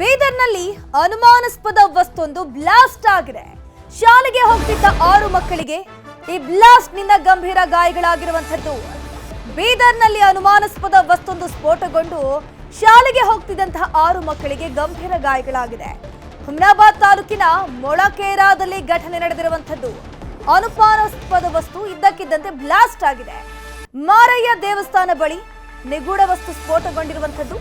ಬೀದರ್ನಲ್ಲಿ ಅನುಮಾನಾಸ್ಪದ ವಸ್ತೊಂದು ಬ್ಲಾಸ್ಟ್ ಆಗಿದೆ. ಶಾಲೆಗೆ ಹೋಗ್ತಿದ್ದ ಆರು ಮಕ್ಕಳಿಗೆ ಈ ಬ್ಲಾಸ್ಟ್ನಿಂದ ಗಂಭೀರ ಗಾಯಗಳಾಗಿರುವಂಥದ್ದು. ಬೀದರ್ನಲ್ಲಿ ಅನುಮಾನಾಸ್ಪದ ವಸ್ತೊಂದು ಸ್ಫೋಟಗೊಂಡು ಶಾಲೆಗೆ ಹೋಗ್ತಿದ್ದಂತಹ ಆರು ಮಕ್ಕಳಿಗೆ ಗಂಭೀರ ಗಾಯಗಳಾಗಿದೆ. ಹುಮ್ನಾಬಾದ್ ತಾಲೂಕಿನ ಮೊಳಕೇರಾದಲ್ಲಿ ಘಟನೆ ನಡೆದಿರುವಂತದ್ದು ಅನುಮಾನಾಸ್ಪದ ವಸ್ತು ಇದ್ದಕ್ಕಿದ್ದಂತೆ ಬ್ಲಾಸ್ಟ್ ಆಗಿದೆ. ಮಾರಯ್ಯ ದೇವಸ್ಥಾನ ಬಳಿ ನಿಗೂಢ ವಸ್ತು ಸ್ಫೋಟಗೊಂಡಿರುವಂಥದ್ದು.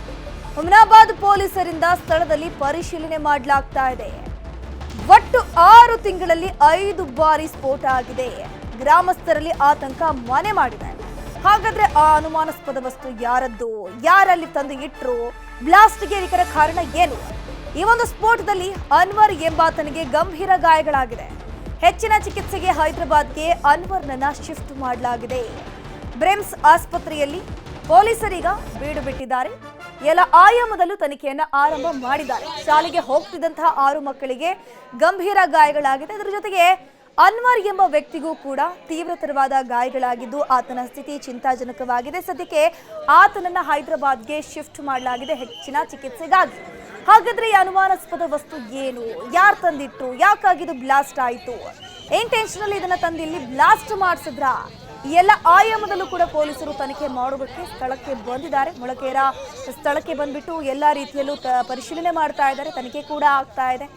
ಹುಮ್ನಾಬಾದ್ ಪೊಲೀಸರಿಂದ ಸ್ಥಳದಲ್ಲಿ ಪರಿಶೀಲನೆ ಮಾಡಲಾಗ್ತಾ ಇದೆ. ಒಟ್ಟು ಆರು ತಿಂಗಳಲ್ಲಿ ಐದು ಬಾರಿ ಸ್ಫೋಟ ಆಗಿದೆ. ಗ್ರಾಮಸ್ಥರಲ್ಲಿ ಆತಂಕ ಮನೆ ಮಾಡಿದೆ. ಹಾಗಾದ್ರೆ ಆ ಅನುಮಾನಾಸ್ಪದ ವಸ್ತು ಯಾರದ್ದು? ಯಾರಲ್ಲಿ ತಂದು ಇಟ್ಟರು ಬ್ಲಾಸ್ಟ್ಗೆ ಇದಕ್ಕರ ಕಾರಣ ಏನು? ಈ ಒಂದು ಸ್ಫೋಟದಲ್ಲಿ ಅನ್ವರ್ ಎಂಬಾತನಿಗೆ ಗಂಭೀರ ಗಾಯಗಳಾಗಿದೆ. ಹೆಚ್ಚಿನ ಚಿಕಿತ್ಸೆಗೆ ಹೈದರಾಬಾದ್ಗೆ ಅನ್ವರ್ನನ್ನ ಶಿಫ್ಟ್ ಮಾಡಲಾಗಿದೆ. ಬ್ರೆಮ್ಸ್ ಆಸ್ಪತ್ರೆಯಲ್ಲಿ ಪೊಲೀಸರೀಗ ಬೀಡು ಬಿಟ್ಟಿದ್ದಾರೆ. ಎಲ್ಲ ಆಯಾಮದಲ್ಲೂ ತನಿಖೆಯನ್ನ ಆರಂಭ ಮಾಡಿದ್ದಾರೆ. ಶಾಲೆಗೆ ಹೋಗ್ತಿದ್ದಂತಹ ಆರು ಮಕ್ಕಳಿಗೆ ಗಂಭೀರ ಗಾಯಗಳಾಗಿದೆ ಅದರ ಜೊತೆಗೆ ಅನ್ವರ್ ಎಂಬ ವ್ಯಕ್ತಿಗೂ ಕೂಡ ತೀವ್ರತರವಾದ ಗಾಯಗಳಾಗಿದ್ದು, ಆತನ ಸ್ಥಿತಿ ಚಿಂತಾಜನಕವಾಗಿದೆ. ಸದ್ಯಕ್ಕೆ ಆತನನ್ನ ಹೈದರಾಬಾದ್ಗೆ ಶಿಫ್ಟ್ ಮಾಡಲಾಗಿದೆ ಹೆಚ್ಚಿನ ಚಿಕಿತ್ಸೆಗಾಗಿ. ಹಾಗಾದ್ರೆ ಈ ಅನುಮಾನಾಸ್ಪದ ವಸ್ತು ಏನು? ಯಾರು ತಂದಿಟ್ಟು ಯಾಕಾಗಿದು ಬ್ಲಾಸ್ಟ್ ಆಯಿತು? ಇಂಟೆನ್ಷನಲ್ ಇದನ್ನ ತಂದು ಇಲ್ಲಿ ಬ್ಲಾಸ್ಟ್ ಮಾಡಿಸಿದ್ರಾ? ಈ ಎಲ್ಲ ಆಯಾಮದಲ್ಲೂ ಕೂಡ ಪೊಲೀಸರು ತನಿಖೆ ಮಾಡುವುದಕ್ಕೆ ಸ್ಥಳಕ್ಕೆ ಬಂದಿದ್ದಾರೆ. ಮೊಳಕೇರ ಸ್ಥಳಕ್ಕೆ ಬಂದ್ಬಿಟ್ಟು ಎಲ್ಲ ರೀತಿಯಲ್ಲೂ ಪರಿಶೀಲನೆ ಮಾಡ್ತಾ ಇದ್ದಾರೆ. ತನಿಖೆ ಕೂಡ ಆಗ್ತಾ ಇದೆ.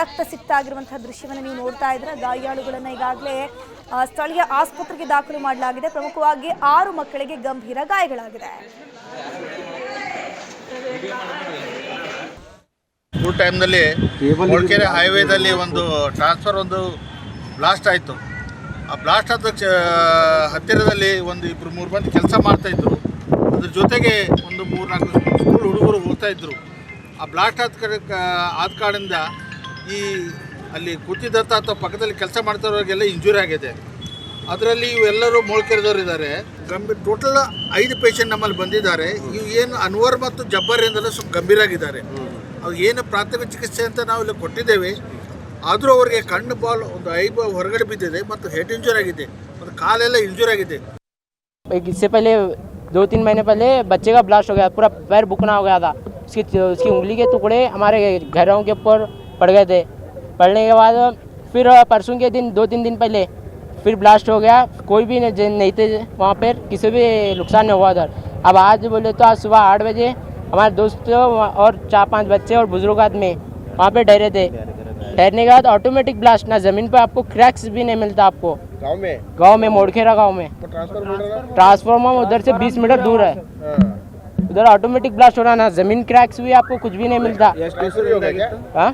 ರಕ್ತ ಸಿಕ್ತಾಗಿರುವಂತಹ ದೃಶ್ಯವನ್ನು ನೀವು ನೋಡ್ತಾ ಇದ್ರೆ ಗಾಯಾಳುಗಳನ್ನ ಈಗಾಗಲೇ ಆ, ಸ್ಥಳೀಯ ಆಸ್ಪತ್ರೆಗೆ ದಾಖಲು ಮಾಡಲಾಗಿದೆ. ಪ್ರಮುಖವಾಗಿ ಆರು ಮಕ್ಕಳಿಗೆ ಗಂಭೀರ ಗಾಯಗಳಾಗಿದೆ. ಟೈಮ್ನಲ್ಲಿ ಮೊಳಕೆರೆ ಹೈವೇದಲ್ಲಿ ಒಂದು ಟ್ರಾನ್ಸ್ಫರ್ ಒಂದು ಬ್ಲಾಸ್ಟ್ ಆಯಿತು. ಆ ಬ್ಲಾಸ್ಟ್ ಆದ ಹತ್ತಿರದಲ್ಲಿ ಒಂದು ಇಬ್ಬರು ಮೂರು ಮಂದಿ ಕೆಲಸ ಮಾಡ್ತಾಯಿದ್ರು ಅದ್ರ ಜೊತೆಗೆ ಒಂದು ಮೂರು ನಾಲ್ಕು ಸ್ಕೂಲ್ ಹುಡುಗರು ಇದ್ರು. ಆ ಬ್ಲಾಸ್ಟ್ ಆದ ಆದ ಕಾರಣದಿಂದ ಈ ಅಲ್ಲಿ ಕೂತಿದ್ದಂಥ ಅಥವಾ ಪಕ್ಕದಲ್ಲಿ ಕೆಲಸ ಮಾಡ್ತಿರೋರಿಗೆಲ್ಲ ಇಂಜುರಿ ಆಗಿದೆ. ಅದರಲ್ಲಿ ಇವೆಲ್ಲರೂ ಮೊಳಕೆರೆದವರು ಇದ್ದಾರೆ ಗಂಭೀರ ಟೋಟಲ್ ಐದು ಪೇಷಂಟ್ ನಮ್ಮಲ್ಲಿ ಬಂದಿದ್ದಾರೆ. ಇವು ಏನು ಅನ್ವರ್ ಮತ್ತು ಜಬ್ಬರ್ ಎಂದೆಲ್ಲ ಸ್ವಲ್ಪ ಗಂಭೀರ ಆಗಿದ್ದಾರೆ ಅದು ಏನು ಪ್ರಾಥಮಿಕ ಚಿಕಿತ್ಸೆ ಅಂತ ನಾವು ಇಲ್ಲಿ ಕೊಟ್ಟಿದ್ದೇವೆ. ಆದರೂ ಅವರಿಗೆ ಕಣ್ಣು ಬಾಲ್ ಒಂದು ಐ ಬಾಲ್ ಹೊರಗಡೆ ಬಿದ್ದಿದೆ ಮತ್ತು ಹೆಡ್ ಇಂಜೂರ್ ಆಗಿದೆ ಮತ್ತು ಕಾಲೆಲ್ಲ ಇಂಜೂರ್ ಆಗಿದೆ एक इससे पहले दो तीन महीने पहले बच्चे का ब्लास्ट हो गया पूरा पैर बुकना हो गया था उसकी उसकी उंगली के टुकड़े हमारे घरों के ऊपर पड़ गए थे पड़ने के बाद फिर परसों के दिन दो तीन दिन पहले फिर ब्लास्ट हो गया कोई भी नहीं नहीं थे वहाँ पर किसी भी नुकसान नहीं हुआ उधर अब आज बोले तो आज सुबह आठ बजे हमारे दोस्त और चार पांच बच्चे और बुजुर्ग आदमी वहाँ पे ठहरे थे ठहरने के बाद ऑटोमेटिक ब्लास्ट ना ज़मीन पर आपको क्रैक्स भी नहीं मिलता आपको। गाँव में? गाँव में मोड़खेरा गाँव में। ट्रांसफॉर्मर ट्रांसफार्मर उधर से 20 मीटर दूर है। उधर ऑटोमेटिक ब्लास्ट हो रहा ना ज़मीन क्रैक्स भी आपको कुछ भी नहीं मिलता। ट्रांसफ़र भी हो गया हाँ?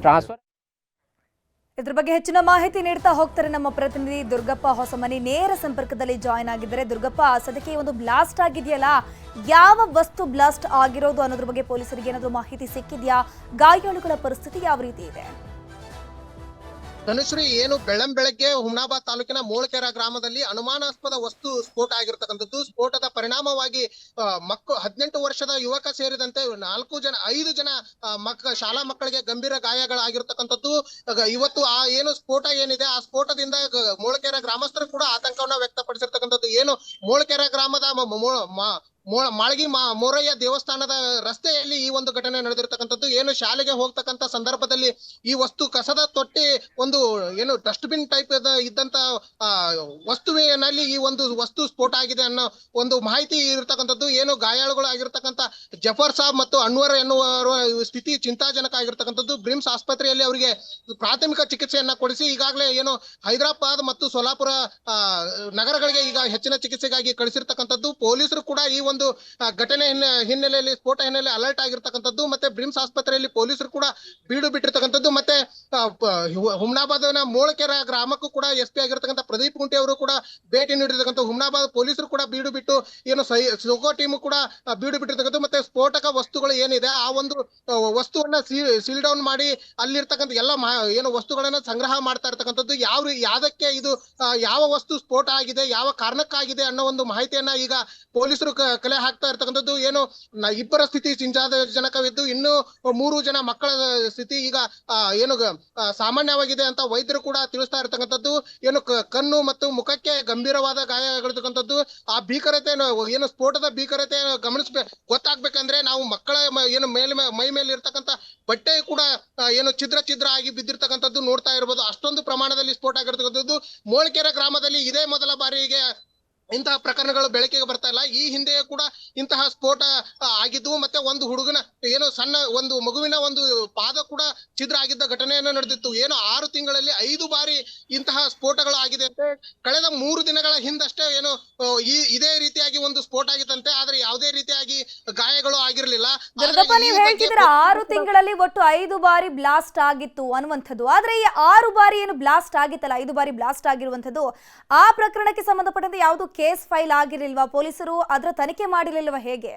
ट्रांसफ़र ಇದ್ರ ಬಗ್ಗೆ ಹೆಚ್ಚಿನ ಮಾಹಿತಿ ನೀಡ್ತಾ ಹೋಗ್ತಾರೆ ನಮ್ಮ ಪ್ರತಿನಿಧಿ ದುರ್ಗಪ್ಪ ಹೊಸಮನಿ. ನೇರ ಸಂಪರ್ಕದಲ್ಲಿ ಜಾಯ್ನ್ ಆಗಿದ್ದಾರೆ. ದುರ್ಗಪ್ಪ, ಸದ್ಯಕ್ಕೆ ಒಂದು ಬ್ಲಾಸ್ಟ್ ಆಗಿದೆಯಲ್ಲ? ಯಾವ ವಸ್ತು ಬ್ಲಾಸ್ಟ್ ಆಗಿರೋದು ಅನ್ನೋದ್ರ ಬಗ್ಗೆ ಪೊಲೀಸರಿಗೆ ಏನಾದರೂ ಮಾಹಿತಿ ಸಿಕ್ಕಿದೆಯಾ? ಗಾಯಾಳುಗಳ ಪರಿಸ್ಥಿತಿ ಯಾವ ರೀತಿ ಇದೆ? ಧನುಶ್ರೀ, ಏನು ಬೆಳ್ಳಂ ಬೆಳಗ್ಗೆ ಹುಮ್ನಾಬಾದ್ ತಾಲೂಕಿನ ಮೂಳಕೆರ ಗ್ರಾಮದಲ್ಲಿ ಅನುಮಾನಾಸ್ಪದ ವಸ್ತು ಸ್ಫೋಟ ಆಗಿರತಕ್ಕಂಥದ್ದು. ಸ್ಫೋಟದ ಪರಿಣಾಮವಾಗಿ ಮಕ್ಕಳು ಹದಿನೆಂಟು ವರ್ಷದ ಯುವಕ ಸೇರಿದಂತೆ ನಾಲ್ಕು ಜನ, ಐದು ಜನ ಮಕ್ಕ ಶಾಲಾ ಮಕ್ಕಳಿಗೆ ಗಂಭೀರ ಗಾಯಗಳಾಗಿರ್ತಕ್ಕಂಥದ್ದು. ಇವತ್ತು ಆ ಏನು ಸ್ಫೋಟ ಏನಿದೆ, ಆ ಸ್ಫೋಟದಿಂದ ಮೂಳಕೆರೆ ಗ್ರಾಮಸ್ಥರು ಕೂಡ ಆತಂಕವನ್ನ ವ್ಯಕ್ತಪಡಿಸಿರ್ತಕ್ಕಂಥದ್ದು. ಏನು ಮೂಳಕೆರೆ ಗ್ರಾಮದ ಮಾಳ್ಗಿ ಮೋರಯ್ಯ ದೇವಸ್ಥಾನದ ರಸ್ತೆಯಲ್ಲಿ ಈ ಒಂದು ಘಟನೆ ನಡೆದಿರ್ತಕ್ಕಂಥದ್ದು. ಏನು ಶಾಲೆಗೆ ಹೋಗ್ತಕ್ಕಂಥ ಸಂದರ್ಭದಲ್ಲಿ ಈ ವಸ್ತು ಕಸದ ತೊಟ್ಟಿ ಒಂದು ಏನು ಡಸ್ಟ್ಬಿನ್ ಟೈಪ್ ಇದ್ದಂತ ವಸ್ತುವಿನಲ್ಲಿ ಈ ಒಂದು ವಸ್ತು ಸ್ಫೋಟ ಆಗಿದೆ ಅನ್ನೋ ಒಂದು ಮಾಹಿತಿ ಇರತಕ್ಕಂಥದ್ದು. ಏನು ಗಾಯಾಳುಗಳು ಆಗಿರ್ತಕ್ಕಂಥ ಜಫರ್ ಸಾಬ್ ಮತ್ತು ಅನ್ವರ್ ಎನ್ನುವರ ಸ್ಥಿತಿ ಚಿಂತಾಜನಕ ಆಗಿರ್ತಕ್ಕಂಥದ್ದು. ಬ್ರಿಮ್ಸ್ ಆಸ್ಪತ್ರೆಯಲ್ಲಿ ಅವರಿಗೆ ಪ್ರಾಥಮಿಕ ಚಿಕಿತ್ಸೆಯನ್ನ ಕೊಡಿಸಿ ಈಗಾಗಲೇ ಏನು ಹೈದರಾಬಾದ್ ಮತ್ತು ಸೋಲಾಪುರ ನಗರಗಳಿಗೆ ಈಗ ಹೆಚ್ಚಿನ ಚಿಕಿತ್ಸೆಗಾಗಿ ಕಳಿಸಿರ್ತಕ್ಕಂಥದ್ದು. ಪೊಲೀಸರು ಕೂಡ ಈ ಒಂದು ಆ, ಘಟನೆ ಹಿನ್ನೆ- ಹಿನ್ನೆಲೆಯಲ್ಲಿ ಸ್ಫೋಟ ಹಿನ್ನೆಲೆ ಅಲರ್ಟ್ ಆಗಿರ್ತಕ್ಕಂಥದ್ದು ಮತ್ತೆ ಬ್ರಿಮ್ಸ್ ಆಸ್ಪತ್ರೆಯಲ್ಲಿ ಪೊಲೀಸರು ಕೂಡ ಬೀಡು ಬಿಟ್ಟಿರ್ತಕ್ಕಂಥದ್ದು. ಹುಮ್ನಾಬಾದ್ನ ಮೋಳಕೆರ ಗ್ರಾಮಕ್ಕೂ ಕೂಡ ಎಸ್ ಪಿ ಆಗಿರ್ತಕ್ಕಂಥ ಪ್ರದೀಪ್ ಕುಂಟೆ ಅವರು ಕೂಡ ಭೇಟಿ ನೀಡಿರ್ತಕ್ಕಂಥ ಹುಮ್ನಾಬಾದ್ ಪೊಲೀಸರು ಕೂಡ ಬೀಡು ಬಿಟ್ಟು ಏನು ಸೋಗೋ ಟೀಮ್ ಕೂಡ ಬೀಡು ಬಿಟ್ಟಿರ್ತಕ್ಕಂಥ ಮತ್ತೆ ಸ್ಫೋಟಕ ವಸ್ತುಗಳು ಏನಿದೆ, ಆ ಒಂದು ವಸ್ತುವನ್ನ ಸೀಲ್ ಡೌನ್ ಮಾಡಿ ಅಲ್ಲಿರ್ತಕ್ಕಂಥ ಎಲ್ಲ ಏನು ವಸ್ತುಗಳನ್ನ ಸಂಗ್ರಹ ಮಾಡ್ತಾ ಇರ್ತಕ್ಕಂಥದ್ದು ಯಾವ ಯಾವ್ದಕ್ಕೆ ಇದು ಯಾವ ವಸ್ತು ಸ್ಫೋಟ ಆಗಿದೆ, ಯಾವ ಕಾರಣಕ್ಕಾಗಿದೆ ಅನ್ನೋ ಒಂದು ಮಾಹಿತಿಯನ್ನ ಈಗ ಪೊಲೀಸರು ಕಲೆ ಹಾಕ್ತಾ ಇರ್ತಕ್ಕಂಥದ್ದು. ಏನು ಇಬ್ಬರ ಸ್ಥಿತಿ ಚಿಂತಾಜನಕವಿದ್ದು ಇನ್ನು ಮೂರು ಜನ ಮಕ್ಕಳ ಸ್ಥಿತಿ ಈಗ ಏನು ಸಾಮಾನ್ಯವಾಗಿದೆ ಅಂತ ವೈದ್ಯರು ಕೂಡ ತಿಳಿಸ್ತಾ ಇರ್ತಕ್ಕಂಥದ್ದು. ಏನು ಕಣ್ಣು ಮತ್ತು ಮುಖಕ್ಕೆ ಗಂಭೀರವಾದ ಗಾಯ ಗಾಯಗಳಿರ್ತಕ್ಕಂಥದ್ದು ಆ ಭೀಕರತೆ ಏನು ಸ್ಫೋಟದ ಭೀಕರತೆ ಗಮನಿಸ್ಬೇಕು ಗೊತ್ತಾಗ್ಬೇಕಂದ್ರೆ ನಾವು ಮಕ್ಕಳ ಏನು ಮೇಲೆ ಮೈ ಮೇಲೆ ಇರ್ತಕ್ಕಂಥ ಬಟ್ಟೆ ಕೂಡ ಏನು ಛಿದ್ರ ಛಿದ್ರ ಆಗಿ ಬಿದ್ದಿರ್ತಕ್ಕಂಥದ್ದು ನೋಡ್ತಾ ಇರ್ಬೋದು. ಅಷ್ಟೊಂದು ಪ್ರಮಾಣದಲ್ಲಿ ಸ್ಫೋಟ ಆಗಿರ್ತಕ್ಕಂಥದ್ದು. ಮೋಳ್ಕೆರೆ ಗ್ರಾಮದಲ್ಲಿ ಇದೇ ಮೊದಲ ಬಾರಿಗೆ ಇಂತಹ ಪ್ರಕರಣಗಳು ಬೆಳಕಿಗೆ ಬರ್ತಾ ಇಲ್ಲ. ಈ ಹಿಂದೆಯೂ ಕೂಡ ಇಂತಹ ಸ್ಫೋಟ ಆಗಿದ್ದು ಮತ್ತೆ ಒಂದು ಹುಡುಗನ ಏನೋ ಸಣ್ಣ ಒಂದು ಮಗುವಿನ ಒಂದು ಪಾದ ಕೂಡ ಛಿದ್ರ ಆಗಿದ್ದ ಘಟನೆಯನ್ನು ನಡೆದಿತ್ತು. ಏನೋ ಆರು ತಿಂಗಳಲ್ಲಿ ಐದು ಬಾರಿ ಇಂತಹ ಸ್ಫೋಟಗಳು ಆಗಿದೆ ಅಂತೆ ಕಳೆದ ಮೂರು ದಿನಗಳ ಹಿಂದಷ್ಟೇ ಏನು ಈ ಇದೇ ರೀತಿಯಾಗಿ ಒಂದು ಸ್ಫೋಟ ಆಗಿತ್ತಂತೆ. ಆದ್ರೆ ಯಾವುದೇ ರೀತಿಯಾಗಿ ಗಾಯಗಳು ಆಗಿರಲಿಲ್ಲ. ಆರು ತಿಂಗಳಲ್ಲಿ ಒಟ್ಟು ಐದು ಬಾರಿ ಬ್ಲಾಸ್ಟ್ ಆಗಿತ್ತು ಅನ್ನುವಂಥದ್ದು. ಆದ್ರೆ ಈ ಆರು ಬಾರಿ ಏನು ಬ್ಲಾಸ್ಟ್ ಆಗಿತ್ತಲ್ಲ ಐದು ಬಾರಿ ಬ್ಲಾಸ್ಟ್ ಆಗಿರುವಂಥದ್ದು ಆ ಪ್ರಕರಣಕ್ಕೆ ಸಂಬಂಧಪಟ್ಟಂತೆ ಯಾವುದು ಕೇಸ್ ಫೈಲ್ ಆಗಿರ್ಲಿಲ್ವಾ? ಪೊಲೀಸರು ಅದರ ತನಿಖೆ ಮಾಡಿರಲಿಲ್ವಾ ಹೇಗೆ?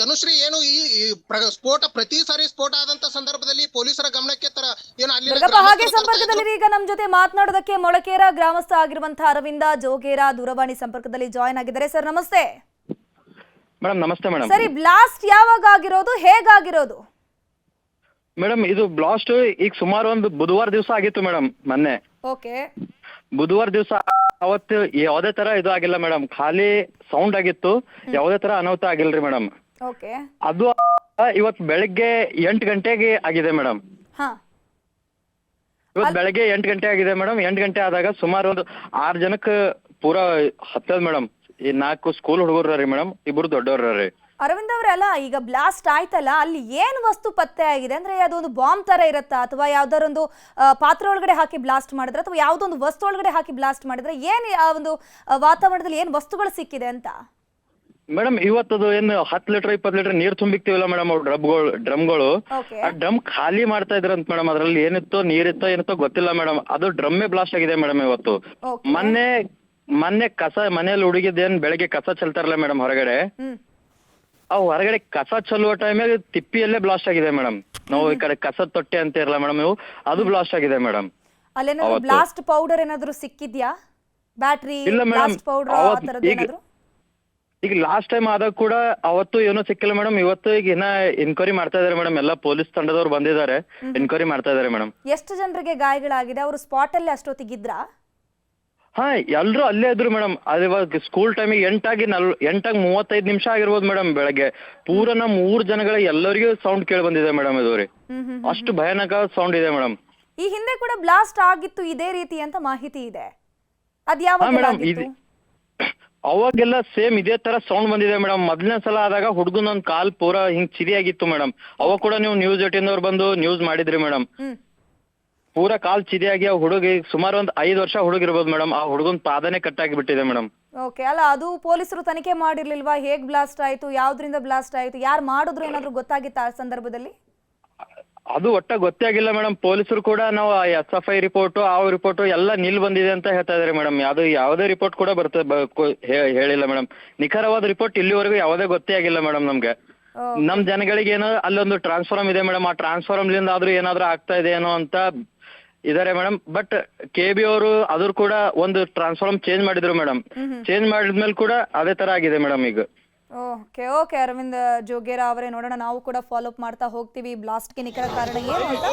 ಧನುಶ್ರೀ ಏನು ಈ ಸ್ಫೋಟ ಪ್ರತಿ ಸಾರಿ ಸ್ಫೋಟ ಆದಂತ ಸಂದರ್ಭದಲ್ಲಿ ಪೊಲೀಸರ ಗಮನಕ್ಕೆ ತರ ಏನು ಅಲ್ಲಿ ಹಾಗೆ ಸಂಪರ್ಕದಲ್ಲಿ ಈಗ ನಮ್ಮ ಜೊತೆ ಮಾತನಾಡೋದಕ್ಕೆ ಮೊಳಕೇರ ಗ್ರಾಮಸ್ಥ ಆಗಿರುವಂತಹ ಅರವಿಂದ ಜೋಗೇರ ದೂರವಾಣಿ ಸಂಪರ್ಕದಲ್ಲಿ ಜಾಯಿನ್ ಆಗಿದ್ದಾರೆ. ಸರ್ ನಮಸ್ತೆ. ಮೇಡಮ್ ನಮಸ್ತೆ ಮೇಡಮ್ ಸರಿ ಬ್ಲಾಸ್ಟ್ ಯಾವಾಗ ಆಗಿರೋದು ಹೇಗಾಗಿರೋದು? ಮೇಡಮ್ ಇದು ಬ್ಲಾಸ್ಟ್ ಈಗ ಸುಮಾರು ಒಂದು ಬುಧವಾರ ದಿವಸ ಆಗಿತ್ತು ಮೇಡಮ್ ಮೊನ್ನೆ. ಓಕೆ. ಬುಧವಾರ ದಿವಸ ಅವತ್ತು ಯಾವುದೇ ತರ ಇದು ಆಗಿಲ್ಲ ಮೇಡಮ್. ಖಾಲಿ ಸೌಂಡ್ ಆಗಿತ್ತು ಯಾವುದೇ ತರ ಅನಾಹುತ ಆಗಿಲ್ರಿ ಮೇಡಮ್. ಓಕೆ. ಅದು ಇವತ್ತು ಬೆಳಗ್ಗೆ ಎಂಟು ಗಂಟೆಗೆ ಆಗಿದೆ ಮೇಡಮ್. ಹಾ. ಇವತ್ತು ಬೆಳಗ್ಗೆ ಎಂಟು ಗಂಟೆ ಆಗಿದೆ ಮೇಡಮ್. ಎಂಟು ಗಂಟೆ ಆದಾಗ ಸುಮಾರು ಒಂದು ಆರು ಜನಕ್ಕೆ ಪೂರಾ ಹತ್ತದ ಮೇಡಮ್. ಈ ನಾಲ್ಕು ಸ್ಕೂಲ್ ಹುಡುಗರ ರೀ ಮೇಡಮ್. ಇಬ್ರು ದೊಡ್ಡವ್ರ ರೀ. ಅರವಿಂದ್ ಅವರೆಲ್ಲ ಈಗ ಬ್ಲಾಸ್ಟ್ ಆಯ್ತಲ್ಲ ಅಲ್ಲಿ ಏನ್ ವಸ್ತು ಪತ್ತೆ ಆಗಿದೆ? ಅಂದ್ರೆ ಅದೊಂದು ಬಾಂಬ್ ತರ ಇರುತ್ತಾ? ಅಥವಾ ಯಾವ್ದಾರೊಂದು ಪಾತ್ರ ಪಾತ್ರೆ ಒಳಗಡೆ ಹಾಕಿ ಬ್ಲಾಸ್ಟ್ ಮಾಡಿದ್ರೆ ಅಥವಾ ಯಾವ್ದೊಂದು ವಸ್ತು ಒಳಗಡೆ ಹಾಕಿ ಬ್ಲಾಸ್ಟ್ ಮಾಡಿದ್ರೆ ಏನ್ ಆ ಒಂದು ವಾತಾವರಣದಲ್ಲಿ ಏನ್ ವಸ್ತುಗಳು ಸಿಕ್ಕಿದೆ ಅಂತ? ಮೇಡಮ್ ಇವತ್ತದು ಏನು ಹತ್ತು ಲೀಟರ್ ಇಪ್ಪತ್ತು ಲೀಟರ್ ನೀರ್ ತುಂಬಿಕ್ತಿವಲ್ಲ ಮೇಡಮ್ ಅವ್ರ ಡ್ರಮ್ಗಳು? ಡ್ರಮ್ಗಳು ಆ ಡ್ರಮ್ ಖಾಲಿ ಮಾಡ್ತಾ ಇದ್ರಂತ ಮೇಡಮ್ ಅದ್ರಲ್ಲಿ ಏನಿತ್ತೋ ನೀರಿತ್ತೋ ಏನಿತ್ತೋ ಗೊತ್ತಿಲ್ಲ ಮೇಡಮ್. ಅದು ಡ್ರಮ್ಮೇ ಬ್ಲಾಸ್ಟ್ ಆಗಿದೆ ಮೇಡಮ್ ಇವತ್ತು. ಮೊನ್ನೆ ಮೊನ್ನೆ ಕಸ ಮನೆಯಲ್ಲಿ ಹುಡುಗಿದ್ದೇನ್ ಬೆಳಗ್ಗೆ ಕಸ ಚೆಲ್ತಾರಲ್ಲ ಮೇಡಮ್ ಹೊರಗಡೆ. ಆ ಹೊರಗಡೆ ಕಸ ಚಲುವ ಟೈಮಲ್ಲಿ ತಿಪ್ಪಿಯಲ್ಲೇ ಬ್ಲಾಸ್ಟ್ ಆಗಿದೆ ಮೇಡಮ್ ನಾವು ಈ ಕಡೆ ಕಸ ತೊಟ್ಟೆ ಅಂತ ಇರಲ್ಲ ಮೇಡಮ್ ನೀವು ಅದು ಬ್ಲಾಸ್ಟ್ ಆಗಿದೆ ಮೇಡಮ್ ಅಲ್ಲೇನಾದ್ರು ಅವತ್ತು- ಬ್ಲಾಸ್ಟ್ ಪೌಡರ್ ಏನಾದ್ರು ಸಿಕ್ಕಿದ್ಯಾ? ಬ್ಯಾಟ್ರಿ ಇಲ್ಲ madam. ಬ್ಲಾಸ್ಟ್ ಪೌಡರ್ ಆ ಅವತ್ತು ತರದ್ದು ಈಗ- ಏನಾದ್ರು? ಈಗ ಲಾಸ್ಟ್ ಟೈಮ್ ಆದಾಗ ಕೂಡ ಅವತ್ತು ಏನೋ ಸಿಕ್ಕಿಲ್ಲ ಮೇಡಮ್ ಇವತ್ತು ಈಗ ಇನ್ನ ಎನ್ಕ್ವೈರಿ ಮಾಡ್ತಾ ಇದಾರೆ ಮೇಡಮ್ ಎಲ್ಲ ಪೊಲೀಸ್ ತಂಡದವ್ರು ಬಂದಿದ್ದಾರೆ. ಎನ್ಕ್ವೈರಿ ಮಾಡ್ತಾ ಇದಾರೆ ಮೇಡಮ್ ಎಷ್ಟು ಜನರಿಗೆ ಗಾಯಗಳಾಗಿದೆ? ಅವರು ಸ್ಪಾಟ್ ಅಲ್ಲಿ ಅಷ್ಟೊತ್ತಿಗಿದ್ರಾ ಹಾ ಎಲ್ಲರೂ ಅಲ್ಲೇ ಇದ್ರು ಮೇಡಮ್. ಅದು ಇವಾಗ ಸ್ಕೂಲ್ ಟೈಮಿಗೆ ಎಂಟಾಗಿ ನಲ್ ಎಂಟಾಗಿ ಮೂವತ್ತೈದು ನಿಮಿಷ ಆಗಿರ್ಬೋದು ಮೇಡಮ್ ಬೆಳಗ್ಗೆ. ಪೂರ ನಮ್ಮ ಮೂರು ಜನಗಳ ಎಲ್ಲರಿಗೂ ಸೌಂಡ್ ಕೇಳಿ ಬಂದಿದೆ ಮೇಡಮ್ ಇದು ರೀ. ಅಷ್ಟು ಭಯಾನಕ ಸೌಂಡ್ ಇದೆ ಮೇಡಮ್. ಈ ಹಿಂದೆ ಕೂಡ ಬ್ಲಾಸ್ಟ್ ಆಗಿತ್ತು ಇದೇ ರೀತಿ ಅಂತ ಮಾಹಿತಿ ಇದೆ. ಅದ್ ಹಾ ಯಾವಾಗ ಮೇಡಮ್ ಆಗಿತ್ತು ಇದು ಅವಾಗೆಲ್ಲ ಸೇಮ್ ಇದೇ ತರ ಸೌಂಡ್ ಬಂದಿದೆ ಮೇಡಮ್. ಮೊದಲನೇ ಸಲ ಆದಾಗ ಹುಡುಗನ ಒಂದ್ ಕಾಲ್ ಪೂರ ಹಿಂಗ್ ಚಿರಿಯಾಗಿತ್ತು ಮೇಡಮ್. ಅವಾಗ ಕೂಡ ನೀವು ನ್ಯೂಸ್ ಏಟಿನವ್ರು ಬಂದು ನ್ಯೂಸ್ ಮಾಡಿದ್ರಿ ಮೇಡಮ್. ಹ್ಮ್. ಪೂರ ಕಾಲ್ ಚಿದಿಯಾಗಿ ಆ ಹುಡುಗಿ ಸುಮಾರು ಒಂದ್ ಐದು ವರ್ಷ ಹುಡುಗಿರ್ಬೋದು ಮೇಡಮ್. ಆ ಹುಡುಗನ್ ಪಾದನೆ ಕಟ್ಟಾಗಿ ಬಿಟ್ಟಿದೆ ಮೇಡಮ್. ಓಕೆ ಅಲ್ಲ ಅದು ಪೊಲೀಸರು ತನಿಖೆ ಮಾಡಿರ್ಲಿಲ್ವಾ? ಹೇಗ್ ಬ್ಲಾಸ್ಟ್ ಆಯ್ತು? ಯಾವ್ದ್ರಿಂದ ಬ್ಲಾಸ್ಟ್ ಆಯ್ತು? ಯಾರು ಮಾಡಿದ್ರು ಏನಾದ್ರು ಗೊತ್ತಾಗಿತ್ತಾ ಆ ಸಂದರ್ಭದಲ್ಲಿ? ಅದು ಒಟ್ಟ ಗೊತ್ತೇ ಆಗಿಲ್ಲ ಮೇಡಮ್. ಪೊಲೀಸರು ಕೂಡ ನಾವು ಎಸ್ ಎಫ್ ಐ ರಿಪೋರ್ಟ್ ಆ ರಿಪೋರ್ಟ್ ಎಲ್ಲ ನಿಲ್ ಬಂದಿದೆ ಅಂತ ಹೇಳ್ತಾ ಇದಾರೆ ಮೇಡಮ್. ಯಾವ್ದು ಯಾವುದೇ ರಿಪೋರ್ಟ್ ಕೂಡ ಬರ್ತದೆ ಬ- ಕೊ- ಹೇ- ಹೇಳಿಲ್ಲ ಮೇಡಮ್. ನಿಖರವಾದ ರಿಪೋರ್ಟ್ ಇಲ್ಲಿವರೆಗೂ ಯಾವುದೇ ಗೊತ್ತೇ ಆಗಿಲ್ಲ ಮೇಡಮ್ ನಮ್ಗೆ. ನಮ್ ಜನಗಳಿಗೆ ಏನೋ ಅಲ್ಲೊಂದು ಟ್ರಾನ್ಸ್ಫಾರ್ಮ್ ಇದೆ ಮೇಡಮ್ ಆ ಟ್ರಾನ್ಸ್ಫಾರ್ಮ್ ಲಿಂದ ಆದ್ರೂ ಏನಾದ್ರೂ ಆಗ್ತಾ ಇದೆ ಏನೋ ಅಂತ ಇದಾರೆ ಮೇಡಮ್ ಬಟ್ ಕೆ ಬಿ ಅವರು ಅದ್ರ ಕೂಡ ಒಂದು ಟ್ರಾನ್ಸ್ಫಾರ್ಮ್ ಚೇಂಜ್ ಮಾಡಿದ್ರು ಮೇಡಮ್ ಚೇಂಜ್ ಮಾಡಿದ್ಮೇಲೆ ಕೂಡ ಅದೇ ತರ ಆಗಿದೆ ಮೇಡಮ್ ಈಗ. ಓಕೆ ಓಕೆ ಅರವಿಂದ್ ಜೋಗೇರ ಅವರೇ ನೋಡೋಣ. ನಾವು ಕೂಡ ಫಾಲೋ ಅಪ್ ಮಾಡ್ತಾ ಹೋಗ್ತೀವಿ. ಬ್ಲಾಸ್ಟ್ಗೆ ನಿಖರ ಕಾರಣ ಏನು ಅಂತ